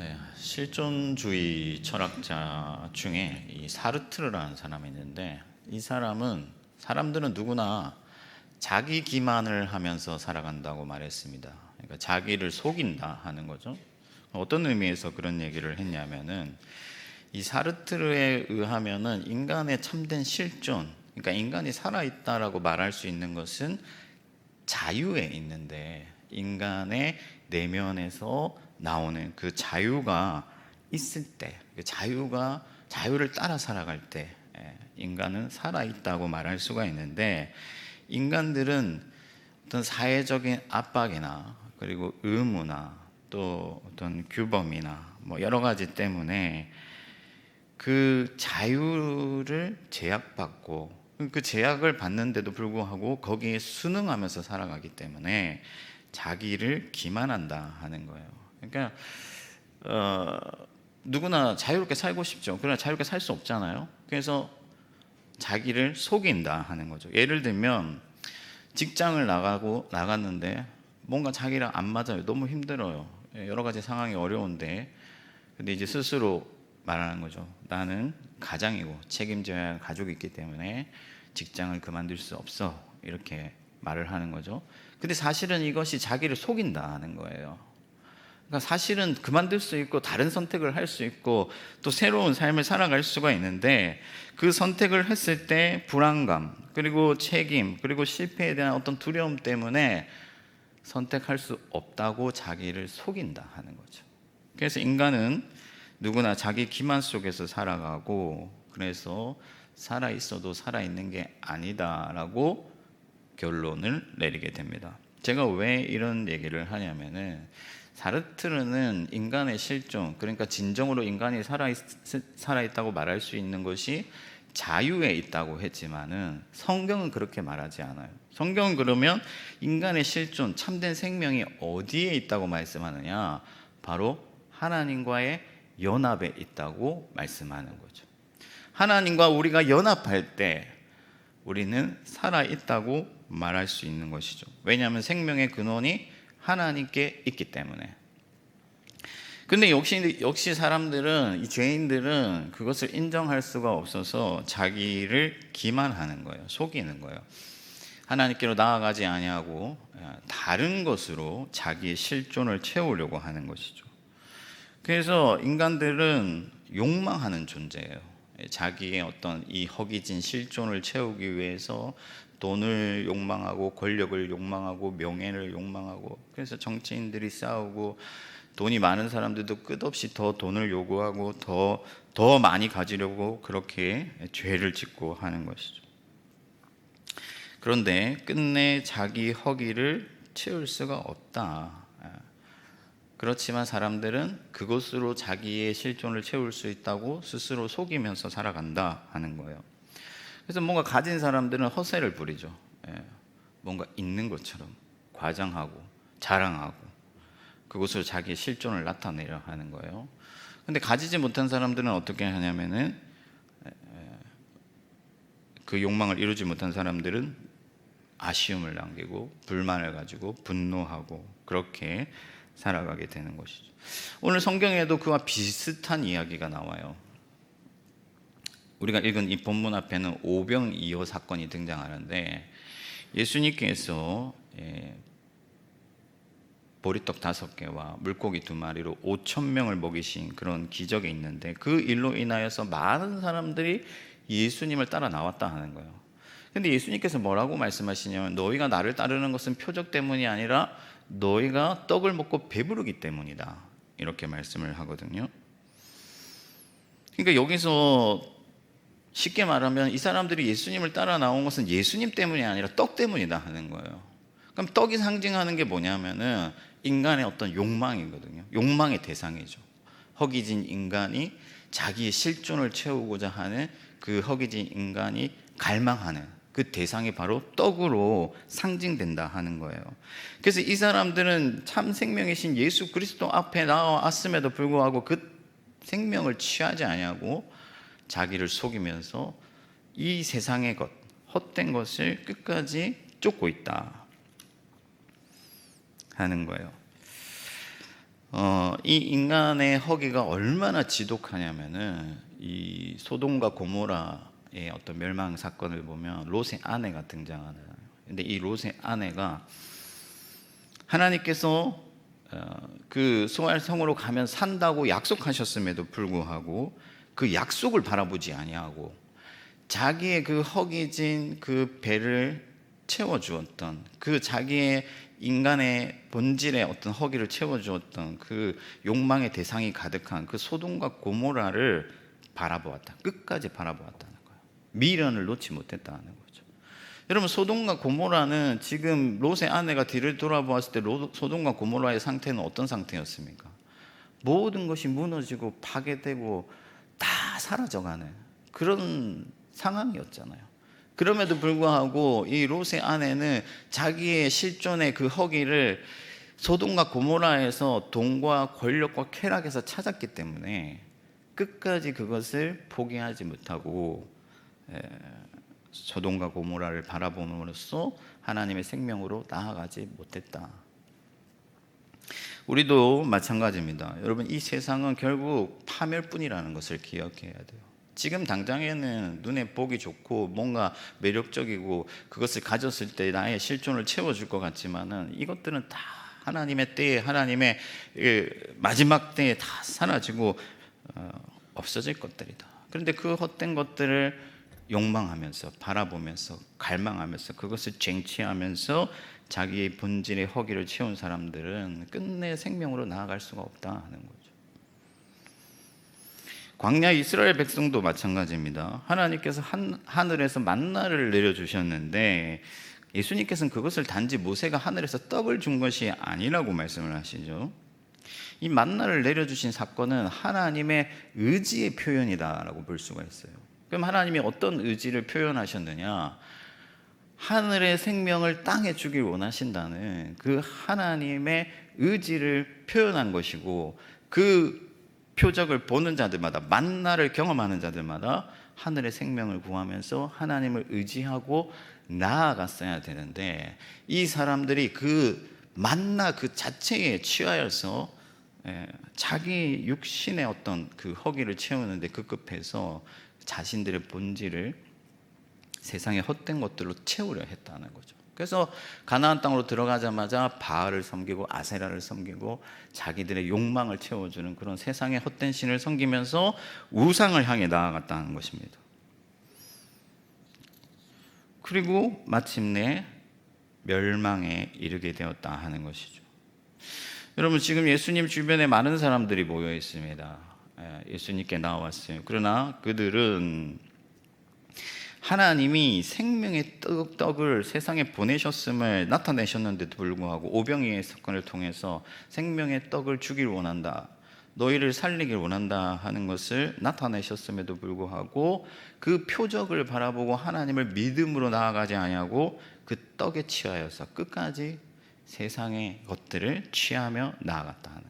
네, 실존주의 철학자 중에 이 사르트르라는 사람이 있는데 이 사람은 사람들은 누구나 자기 기만을 하면서 살아간다고 말했습니다. 그러니까 자기를 속인다 하는 거죠. 어떤 의미에서 그런 얘기를 했냐면은 이 사르트르에 의하면은 인간의 참된 실존, 그러니까 인간이 살아 있다라고 말할 수 있는 것은 자유에 있는데 인간의 내면에서 나오는 그 자유가 있을 때, 그 자유가 자유를 따라 살아갈 때 예, 인간은 살아 있다고 말할 수가 있는데 인간들은 어떤 사회적인 압박이나 그리고 의무나 또 어떤 규범이나 뭐 여러 가지 때문에 그 자유를 제약받고 그 제약을 받는데도 불구하고 거기에 순응하면서 살아가기 때문에 자기를 기만한다 하는 거예요. 그러니까 어, 누구나 자유롭게 살고 싶죠. 그러나 자유롭게 살 수 없잖아요. 그래서 자기를 속인다 하는 거죠. 예를 들면 직장을 나가고 나갔는데 뭔가 자기랑 안 맞아요. 너무 힘들어요. 예, 여러 가지 상황이 어려운데 근데 이제 스스로 말하는 거죠. 나는 가장이고 책임져야 할 가족이 있기 때문에 직장을 그만둘 수 없어. 이렇게 말을 하는 거죠. 근데 사실은 이것이 자기를 속인다는 거예요. 그러니까 사실은 그만둘 수 있고 다른 선택을 할 수 있고 또 새로운 삶을 살아갈 수가 있는데 그 선택을 했을 때 불안감 그리고 책임 그리고 실패에 대한 어떤 두려움 때문에 선택할 수 없다고 자기를 속인다 하는 거죠. 그래서 인간은 누구나 자기 기만 속에서 살아가고 그래서 살아 있어도 살아 있는 게 아니다라고 결론을 내리게 됩니다. 제가 왜 이런 얘기를 하냐면은 사르트르는 인간의 실존, 그러니까 진정으로 인간이 살아, 있, 살아 있다고 말할 수 있는 것이 자유에 있다고 했지만은 성경은 그렇게 말하지 않아요. 성경은 그러면 인간의 실존, 참된 생명이 어디에 있다고 말씀하느냐? 바로 하나님과의 연합에 있다고 말씀하는 거죠. 하나님과 우리가 연합할 때 우리는 살아 있다고 말할 수 있는 것이죠. 왜냐하면 생명의 근원이 하나님께 있기 때문에. 근데 역시 역시 사람들은 이 죄인들은 그것을 인정할 수가 없어서 자기를 기만하는 거예요. 속이는 거예요. 하나님께로 나아가지 아니하고 다른 것으로 자기의 실존을 채우려고 하는 것이죠. 그래서 인간들은 욕망하는 존재예요. 자기의 어떤 이 허기진 실존을 채우기 위해서 돈을 욕망하고 권력을 욕망하고 명예를 욕망하고 그래서 정치인들이 싸우고 돈이 많은 사람들도 끝없이 더 돈을 요구하고 더 더 많이 가지려고 그렇게 죄를 짓고 하는 것이죠. 그런데 끝내 자기 허기를 채울 수가 없다. 그렇지만 사람들은 그것으로 자기의 실존을 채울 수 있다고 스스로 속이면서 살아간다 하는 거예요. 그래서 뭔가 가진 사람들은 허세를 부리죠. 예, 뭔가 있는 것처럼 과장하고 자랑하고 그것으로 자기의 실존을 나타내려 하는 거예요. 근데 가지지 못한 사람들은 어떻게 하냐면은 그 욕망을 이루지 못한 사람들은 아쉬움을 남기고 불만을 가지고 분노하고 그렇게 살아가게 되는 것이죠. 오늘 성경에도 그와 비슷한 이야기가 나와요. 우리가 읽은 이 본문 앞에는 오병이어 사건이 등장하는데 예수님께서 예, 보리떡 다섯 개와 물고기 두 마리로 5천 명을 먹이신 그런 기적이 있는데 그 일로 인하여서 많은 사람들이 예수님을 따라 나왔다 하는 거예요. 근데 예수님께서 뭐라고 말씀하시냐면 너희가 나를 따르는 것은 표적 때문이 아니라 너희가 떡을 먹고 배부르기 때문이다. 이렇게 말씀을 하거든요. 그러니까 여기서 쉽게 말하면 이 사람들이 예수님을 따라 나온 것은 예수님 때문이 아니라 떡 때문이다 하는 거예요. 그럼 떡이 상징하는 게 뭐냐면은 인간의 어떤 욕망이거든요. 욕망의 대상이죠. 허기진 인간이 자기의 실존을 채우고자 하는 그 허기진 인간이 갈망하는 그 대상이 바로 떡으로 상징된다 하는 거예요. 그래서 이 사람들은 참 생명이신 예수 그리스도 앞에 나왔음에도 불구하고 그 생명을 취하지 아니하고 자기를 속이면서 이 세상의 것, 헛된 것을 끝까지 쫓고 있다 하는 거예요. 어, 이 인간의 허기가 얼마나 지독하냐면은 이 소돔과 고모라의 어떤 멸망 사건을 보면 롯의 아내가 등장하잖아요. 근데 이 롯의 아내가 하나님께서 어, 그 소알 성으로 가면 산다고 약속하셨음에도 불구하고 그 약속을 바라보지 아니하고 자기의 그 허기진 그 배를 채워 주었던 그 자기의 인간의 본질의 어떤 허기를 채워 주었던 그 욕망의 대상이 가득한 그 소돔과 고모라를 바라보았다. 끝까지 바라보았다는 거예요. 미련을 놓지 못했다는 거죠. 여러분 소돔과 고모라는 지금 롯의 아내가 뒤를 돌아보았을 때 로- 소돔과 고모라의 상태는 어떤 상태였습니까? 모든 것이 무너지고 파괴되고 다 사라져가는 그런 상황이었잖아요. 그럼에도 불구하고 이 롯의 아내는 자기의 실존의 그 허기를 소돔과 고모라에서 돈과 권력과 쾌락에서 찾았기 때문에 끝까지 그것을 포기하지 못하고 에, 소돔과 고모라를 바라봄으로써 하나님의 생명으로 나아가지 못했다. 우리도 마찬가지입니다. 여러분 이 세상은 결국 파멸뿐이라는 것을 기억해야 돼요. 지금 당장에는 눈에 보기 좋고 뭔가 매력적이고 그것을 가졌을 때 나의 실존을 채워줄 것 같지만은 이것들은 다 하나님의 때에 하나님의 그 마지막 때에 다 사라지고 어, 없어질 것들이다. 그런데 그 헛된 것들을 욕망하면서 바라보면서 갈망하면서 그것을 쟁취하면서 자기의 본질의 허기를 채운 사람들은 끝내 생명으로 나아갈 수가 없다 하는 거죠. 광야 이스라엘 백성도 마찬가지입니다. 하나님께서 한, 하늘에서 만나를 내려 주셨는데 예수님께서는 그것을 단지 모세가 하늘에서 떡을 준 것이 아니라고 말씀을 하시죠. 이 만나를 내려주신 사건은 하나님의 의지의 표현이다라고 볼 수가 있어요. 그럼 하나님이 어떤 의지를 표현하셨느냐? 하늘의 생명을 땅에 주길 원하신다는 그 하나님의 의지를 표현한 것이고 그 표적을 보는 자들마다 만나를 경험하는 자들마다 하늘의 생명을 구하면서 하나님을 의지하고 나아갔어야 되는데 이 사람들이 그 만나 그 자체에 취하여서 예, 자기 육신의 어떤 그 허기를 채우는데 급급해서 자신들의 본질을 세상의 헛된 것들로 채우려 했다는 거죠. 그래서 가나안 땅으로 들어가자마자 바알을 섬기고 아세라를 섬기고 자기들의 욕망을 채워주는 그런 세상의 헛된 신을 섬기면서 우상을 향해 나아갔다는 것입니다. 그리고 마침내 멸망에 이르게 되었다 하는 것이죠. 여러분 지금 예수님 주변에 많은 사람들이 모여 있습니다. 예, 예수님께 나왔어요. 그러나 그들은 하나님이 생명의 떡, 떡을 세상에 보내셨음을 나타내셨는데도 불구하고 오병이의 사건을 통해서 생명의 떡을 주길 원한다. 너희를 살리길 원한다 하는 것을 나타내셨음에도 불구하고 그 표적을 바라보고 하나님을 믿음으로 나아가지 아니하고 그 떡에 취하여서 끝까지 세상의 것들을 취하며 나아갔다 하는.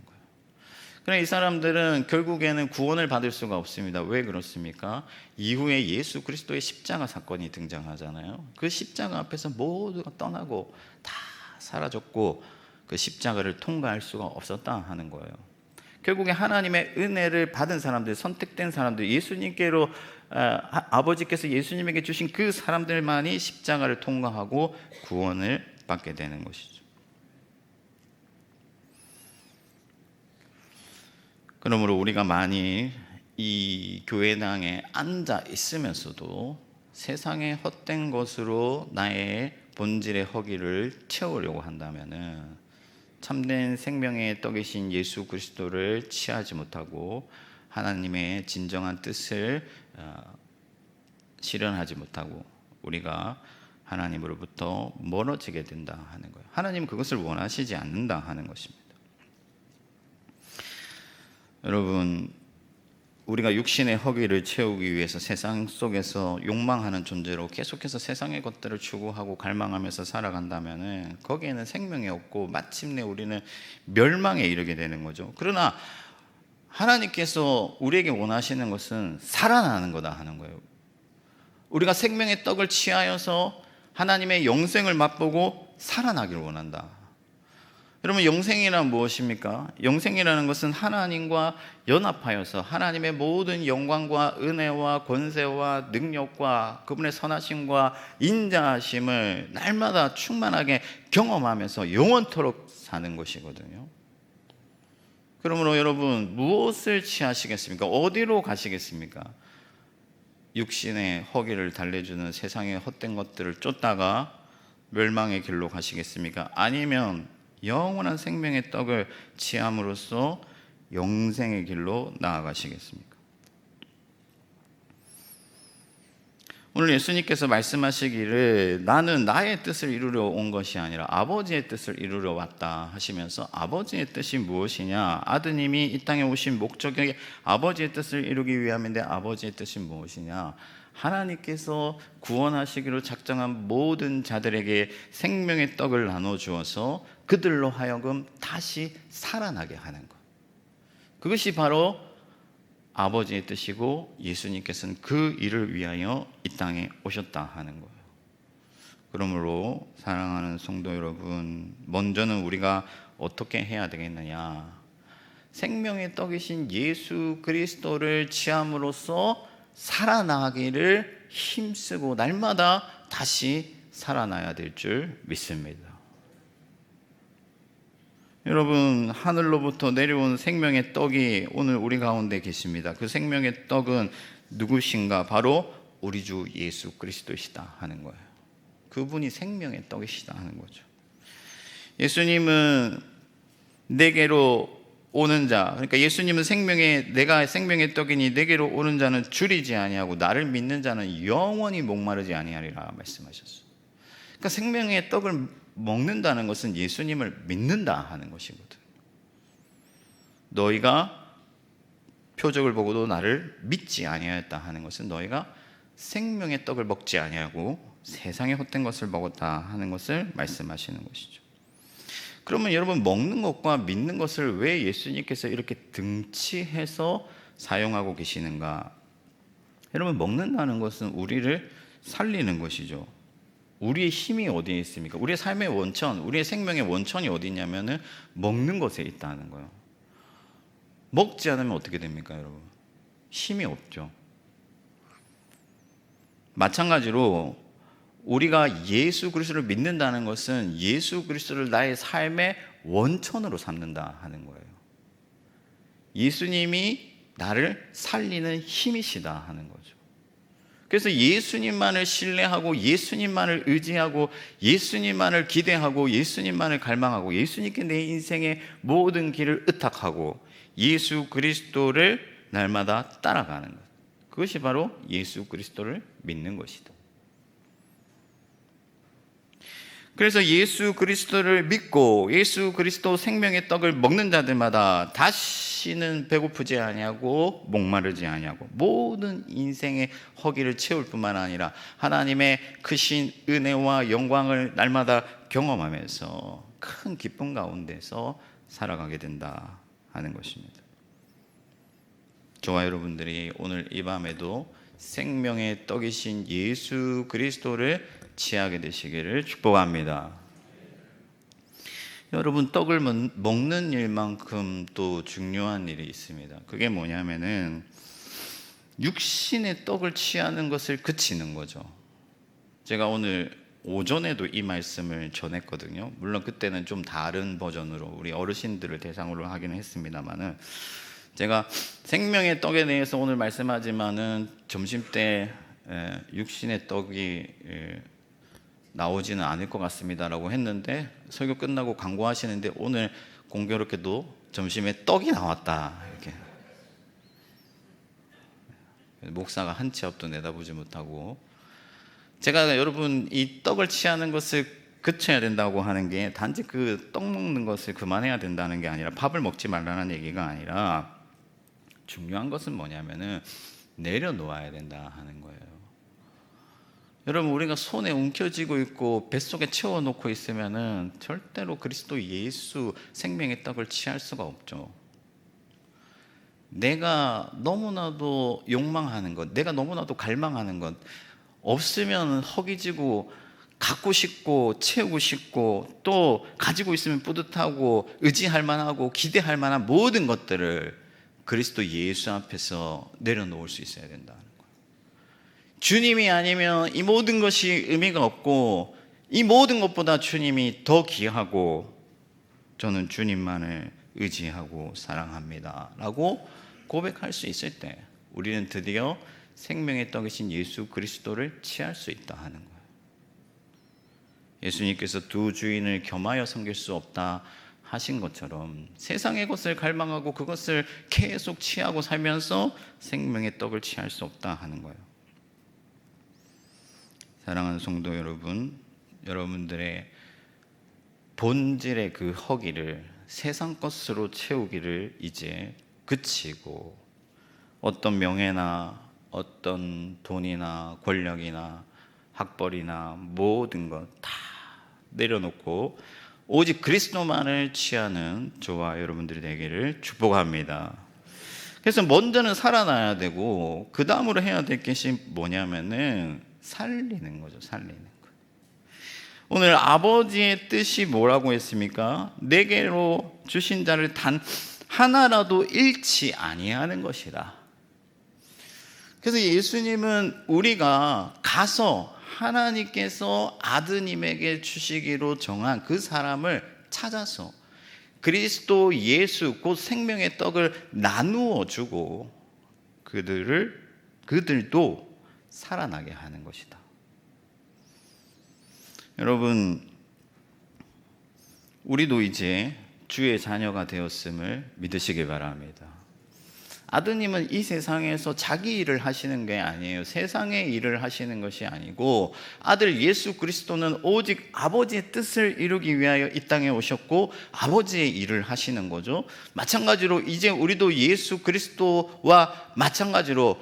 그러나 이 사람들은 결국에는 구원을 받을 수가 없습니다. 왜 그렇습니까? 이후에 예수 그리스도의 십자가 사건이 등장하잖아요. 그 십자가 앞에서 모두가 떠나고 다 사라졌고 그 십자가를 통과할 수가 없었다 하는 거예요. 결국에 하나님의 은혜를 받은 사람들, 선택된 사람들, 예수님께로 아, 아버지께서 예수님에게 주신 그 사람들만이 십자가를 통과하고 구원을 받게 되는 것이죠. 그러므로 우리가 많이 이 교회당에 앉아 있으면서도 세상의 헛된 것으로 나의 본질의 허기를 채우려고 한다면은 참된 생명의 떡이신 예수 그리스도를 취하지 못하고 하나님의 진정한 뜻을 어, 실현하지 못하고 우리가 하나님으로부터 멀어지게 된다 하는 거예요. 하나님 그것을 원하시지 않는다 하는 것입니다. 여러분 우리가 육신의 허기를 채우기 위해서 세상 속에서 욕망하는 존재로 계속해서 세상의 것들을 추구하고 갈망하면서 살아간다면은 거기에는 생명이 없고 마침내 우리는 멸망에 이르게 되는 거죠. 그러나 하나님께서 우리에게 원하시는 것은 살아나는 거다 하는 거예요. 우리가 생명의 떡을 취하여서 하나님의 영생을 맛보고 살아나기를 원한다. 여러분 영생이란 무엇입니까? 영생이라는 것은 하나님과 연합하여서 하나님의 모든 영광과 은혜와 권세와 능력과 그분의 선하심과 인자하심을 날마다 충만하게 경험하면서 영원토록 사는 것이거든요. 그러므로 여러분 무엇을 취하시겠습니까? 어디로 가시겠습니까? 육신의 허기를 달래주는 세상의 헛된 것들을 쫓다가 멸망의 길로 가시겠습니까? 아니면 영원한 생명의 떡을 취함으로써 영생의 길로 나아가시겠습니까? 오늘 예수님께서 말씀하시기를 나는 나의 뜻을 이루려 온 것이 아니라 아버지의 뜻을 이루려 왔다 하시면서 아버지의 뜻이 무엇이냐? 아드님이 이 땅에 오신 목적이 아버지의 뜻을 이루기 위함인데 아버지의 뜻이 무엇이냐? 하나님께서 구원하시기로 작정한 모든 자들에게 생명의 떡을 나눠 주어서 그들로 하여금 다시 살아나게 하는 것. 그것이 바로 아버지의 뜻이고 예수님께서는 그 일을 위하여 이 땅에 오셨다 하는 거예요. 그러므로 사랑하는 성도 여러분, 먼저는 우리가 어떻게 해야 되겠느냐? 생명의 떡이신 예수 그리스도를 취함으로써 살아나기를 힘쓰고 날마다 다시 살아나야 될 줄 믿습니다. 여러분 하늘로부터 내려온 생명의 떡이 오늘 우리 가운데 계십니다. 그 생명의 떡은 누구신가? 바로 우리 주 예수 그리스도시다 하는 거예요. 그분이 생명의 떡이시다 하는 거죠. 예수님은 내게로 오는 자, 그러니까 예수님은 생명의 내가 생명의 떡이니 내게로 오는 자는 줄이지 아니하고 나를 믿는 자는 영원히 목마르지 아니하리라 말씀하셨어요. 그러니까 생명의 떡을 먹는다는 것은 예수님을 믿는다 하는 것이거든. 너희가 표적을 보고도 나를 믿지 아니하였다 하는 것은 너희가 생명의 떡을 먹지 아니하고 세상의 헛된 것을 먹었다 하는 것을 말씀하시는 것이죠. 그러면 여러분 먹는 것과 믿는 것을 왜 예수님께서 이렇게 등치해서 사용하고 계시는가? 여러분 먹는다는 것은 우리를 살리는 것이죠. 우리의 힘이 어디에 있습니까? 우리의 삶의 원천, 우리의 생명의 원천이 어디 있냐면은 먹는 것에 있다는 거예요. 먹지 않으면 어떻게 됩니까, 여러분? 힘이 없죠. 마찬가지로 우리가 예수 그리스도를 믿는다는 것은 예수 그리스도를 나의 삶의 원천으로 삼는다 하는 거예요. 예수님이 나를 살리는 힘이시다 하는 거죠. 그래서 예수님만을 신뢰하고 예수님만을 의지하고 예수님만을 기대하고 예수님만을 갈망하고 예수님께 내 인생의 모든 길을 의탁하고 예수 그리스도를 날마다 따라가는 것. 그것이 바로 예수 그리스도를 믿는 것이다. 그래서 예수 그리스도를 믿고 예수 그리스도 생명의 떡을 먹는 자들마다 다시는 배고프지 아니하고 목마르지 아니하고 모든 인생의 허기를 채울 뿐만 아니라 하나님의 크신 은혜와 영광을 날마다 경험하면서 큰 기쁨 가운데서 살아가게 된다 하는 것입니다. 저와 여러분들이 오늘 이 밤에도 생명의 떡이신 예수 그리스도를 취하게 되시기를 축복합니다. 여러분 떡을 먹는 일만큼 또 중요한 일이 있습니다. 그게 뭐냐면은 육신의 떡을 취하는 것을 그치는 거죠. 제가 오늘 오전에도 이 말씀을 전했거든요. 물론 그때는 좀 다른 버전으로 우리 어르신들을 대상으로 하기는 했습니다만은 제가 생명의 떡에 대해서 오늘 말씀하지만은 점심 때 육신의 떡이 나오지는 않을 것 같습니다라고 했는데 설교 끝나고 광고하시는데 오늘 공교롭게도 점심에 떡이 나왔다 이렇게 목사가 한 치 앞도 내다보지 못하고 제가 여러분 이 떡을 취하는 것을 그쳐야 된다고 하는 게 단지 그 떡 먹는 것을 그만해야 된다는 게 아니라 밥을 먹지 말라는 얘기가 아니라 중요한 것은 뭐냐면은 내려놓아야 된다 하는 거예요. 여러분 우리가 손에 움켜쥐고 있고 뱃속에 채워놓고 있으면은 절대로 그리스도 예수 생명의 떡을 취할 수가 없죠. 내가 너무나도 욕망하는 것, 내가 너무나도 갈망하는 것 없으면 허기지고 갖고 싶고 채우고 싶고 또 가지고 있으면 뿌듯하고 의지할 만하고 기대할 만한 모든 것들을 그리스도 예수 앞에서 내려놓을 수 있어야 거예요. 주님이 아니면 이 모든 것이 의미가 없고 이 모든 것보다 주님이 더 귀하고 저는 주님만을 의지하고 사랑합니다. 라고 고백할 수 있을 때 우리는 드디어 생명의 떡이신 예수 그리스도를 취할 수 있다 하는 거예요. 예수님께서 두 주인을 겸하여 섬길 수 없다 하신 것처럼 세상의 것을 갈망하고 그것을 계속 취하고 살면서 생명의 떡을 취할 수 없다 하는 거예요. 사랑하는 성도 여러분, 여러분들의 본질의 그 허기를 세상 것으로 채우기를 이제 그치고 어떤 명예나 어떤 돈이나 권력이나 학벌이나 모든 것 다 내려놓고 오직 그리스도만을 취하는 저와 여러분들이 되기를 축복합니다. 그래서 먼저는 살아나야 되고 그 다음으로 해야 될 것이 뭐냐면은 살리는 거죠. 살리는 거. 오늘 아버지의 뜻이 뭐라고 했습니까? 내게로 주신 자를 단 하나라도 잃지 아니하는 것이라. 그래서 예수님은 우리가 가서 하나님께서 아드님에게 주시기로 정한 그 사람을 찾아서 그리스도 예수 곧 생명의 떡을 나누어 주고 그들을 그들도 살아나게 하는 것이다. 여러분 우리도 이제 주의 자녀가 되었음을 믿으시기 바랍니다. 아드님은 이 세상에서 자기 일을 하시는 게 아니에요. 세상의 일을 하시는 것이 아니고 아들 예수 그리스도는 오직 아버지의 뜻을 이루기 위하여 이 땅에 오셨고 아버지의 일을 하시는 거죠. 마찬가지로 이제 우리도 예수 그리스도와 마찬가지로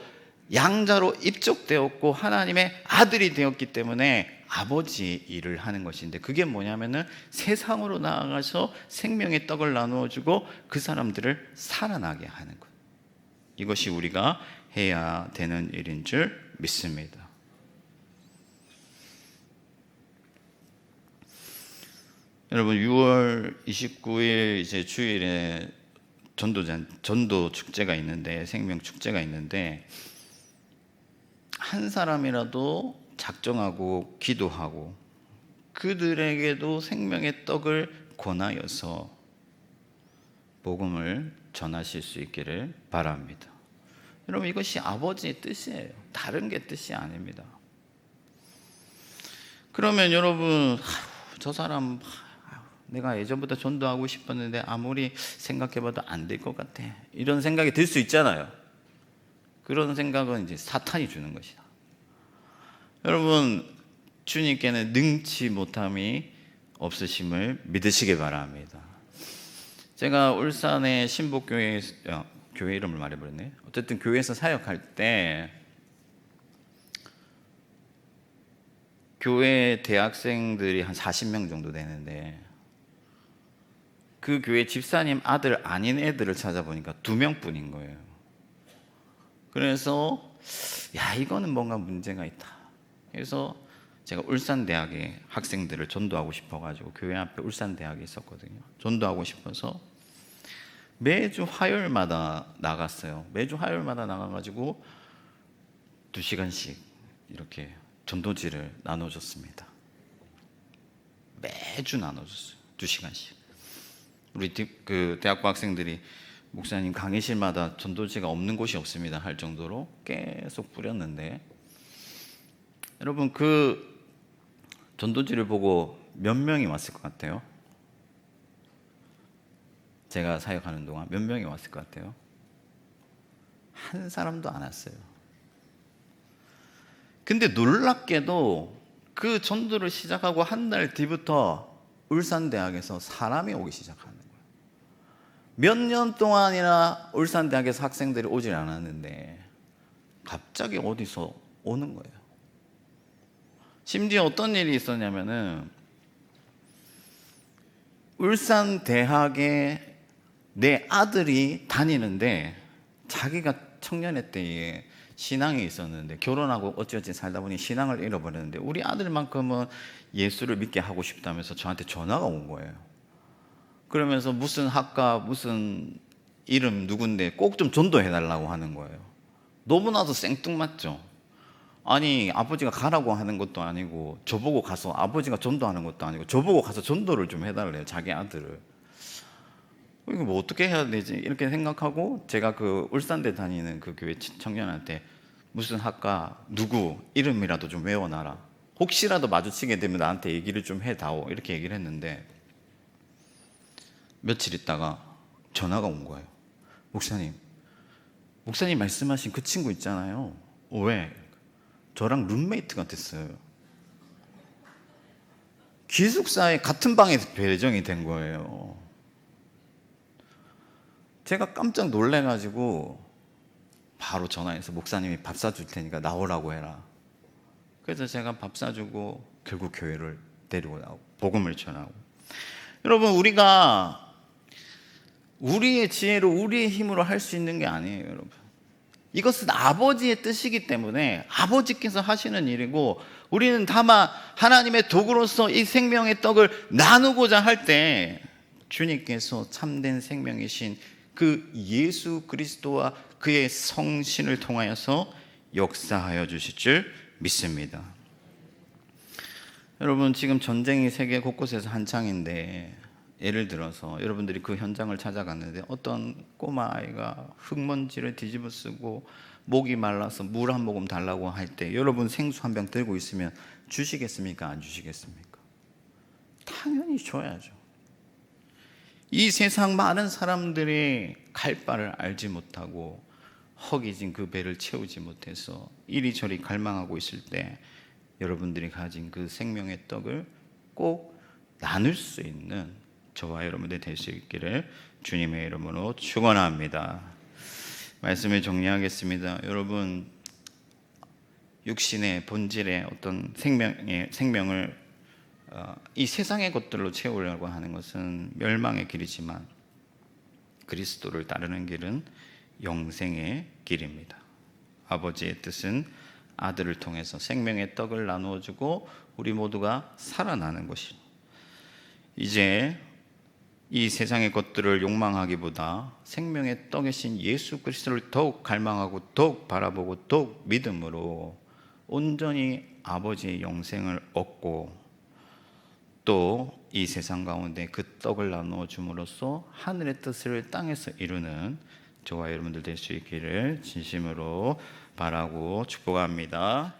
양자로 입적되었고 하나님의 아들이 되었기 때문에 아버지의 일을 하는 것인데 그게 뭐냐면은 세상으로 나아가서 생명의 떡을 나누어 주고 그 사람들을 살아나게 하는 것. 이것이 우리가 해야 되는 일인 줄 믿습니다. 여러분 6월 29일 이제 주일에 전도전 전도 축제가 있는데 생명 축제가 있는데 한 사람이라도 작정하고 기도하고 그들에게도 생명의 떡을 권하여서 복음을 전하실 수 있기를 바랍니다. 여러분 이것이 아버지의 뜻이에요. 다른 게 뜻이 아닙니다. 그러면 여러분 저 사람 내가 예전부터 전도하고 싶었는데 아무리 생각해봐도 안 될 것 같아. 이런 생각이 들 수 있잖아요. 그런 생각은 이제 사탄이 주는 것이다. 여러분 주님께는 능치 못함이 없으심을 믿으시기 바랍니다. 제가 울산의 신복교회 어, 교회 이름을 말해버렸네. 어쨌든 교회에서 사역할 때 교회 대학생들이 한 40명 정도 되는데 그 교회 집사님 아들 아닌 애들을 찾아보니까 두 명뿐인 거예요. 그래서 야 이거는 뭔가 문제가 있다. 그래서 제가 울산 대학에 학생들을 전도하고 싶어가지고 교회 앞에 울산 대학에 있었거든요. 전도하고 싶어서 매주 화요일마다 나갔어요. 매주 화요일마다 나가가지고 두 시간씩 이렇게 전도지를 나눠줬습니다. 매주 나눠줬어요. 두 시간씩. 우리 그 대학부 학생들이 목사님 강의실마다 전도지가 없는 곳이 없습니다 할 정도로 계속 뿌렸는데 여러분 그 전도지를 보고 몇 명이 왔을 것 같아요? 제가 사역하는 동안 몇 명이 왔을 것 같아요? 한 사람도 안 왔어요. 근데 놀랍게도 그 전도를 시작하고 한 달 뒤부터 울산대학에서 사람이 오기 시작하는. 몇 년 동안이나 울산대학에서 학생들이 오질 않았는데 갑자기 어디서 오는 거예요. 심지어 어떤 일이 있었냐면은 울산 대학에 내 아들이 다니는데 자기가 청년회 때에 신앙이 있었는데 결혼하고 어찌어찌 살다 보니 신앙을 잃어버렸는데 우리 아들만큼은 예수를 믿게 하고 싶다면서 저한테 전화가 온 거예요. 그러면서 무슨 학과 무슨 이름 누군데 꼭 좀 전도해 달라고 하는 거예요. 너무나도 생뚱맞죠. 아니 아버지가 가라고 하는 것도 아니고 저보고 가서 아버지가 전도하는 것도 아니고 저보고 가서 전도를 좀 해달래요 자기 아들을 이거 뭐 어떻게 해야 되지 이렇게 생각하고 제가 그 울산대 다니는 그 교회 청년한테 무슨 학과 누구 이름이라도 좀 외워놔라 혹시라도 마주치게 되면 나한테 얘기를 좀 해다오 이렇게 얘기를 했는데 며칠 있다가 전화가 온 거예요 목사님 목사님 말씀하신 그 친구 있잖아요 어, 왜? 저랑 룸메이트 같았어요. 기숙사에 같은 방에 배정이 된 거예요. 제가 깜짝 놀래가지고 바로 전화해서 목사님이 밥 사줄 테니까 나오라고 해라. 그래서 제가 밥 사주고 결국 교회를 데리고 나오고 복음을 전하고. 여러분 우리가 우리의 지혜로 우리의 힘으로 할 수 있는 게 아니에요, 여러분. 이것은 아버지의 뜻이기 때문에 아버지께서 하시는 일이고 우리는 다만 하나님의 도구로서 이 생명의 떡을 나누고자 할 때 주님께서 참된 생명이신 그 예수 그리스도와 그의 성신을 통하여서 역사하여 주실 줄 믿습니다. 여러분 지금 전쟁이 세계 곳곳에서 한창인데 예를 들어서 여러분들이 그 현장을 찾아갔는데 어떤 꼬마 아이가 흙먼지를 뒤집어 쓰고 목이 말라서 물 한 모금 달라고 할 때 여러분 생수 한 병 들고 있으면 주시겠습니까? 안 주시겠습니까? 당연히 줘야죠. 이 세상 많은 사람들이 갈 바를 알지 못하고 허기진 그 배를 채우지 못해서 이리저리 갈망하고 있을 때 여러분들이 가진 그 생명의 떡을 꼭 나눌 수 있는 저와 여러분들 될 수 있기를 주님의 이름으로 축원합니다. 말씀을 정리하겠습니다. 여러분 육신의 본질의 어떤 생명의 생명을 어, 이 세상의 것들로 채우려고 하는 것은 멸망의 길이지만 그리스도를 따르는 길은 영생의 길입니다. 아버지의 뜻은 아들을 통해서 생명의 떡을 나누어 주고 우리 모두가 살아나는 것입니다. 이제 이 세상의 것들을 욕망하기보다 생명의 떡이신 예수 그리스도를 더욱 갈망하고 더욱 바라보고 더욱 믿음으로 온전히 아버지의 영생을 얻고 또 이 세상 가운데 그 떡을 나누어 줌으로써 하늘의 뜻을 땅에서 이루는 저와 여러분들 될 수 있기를 진심으로 바라고 축복합니다.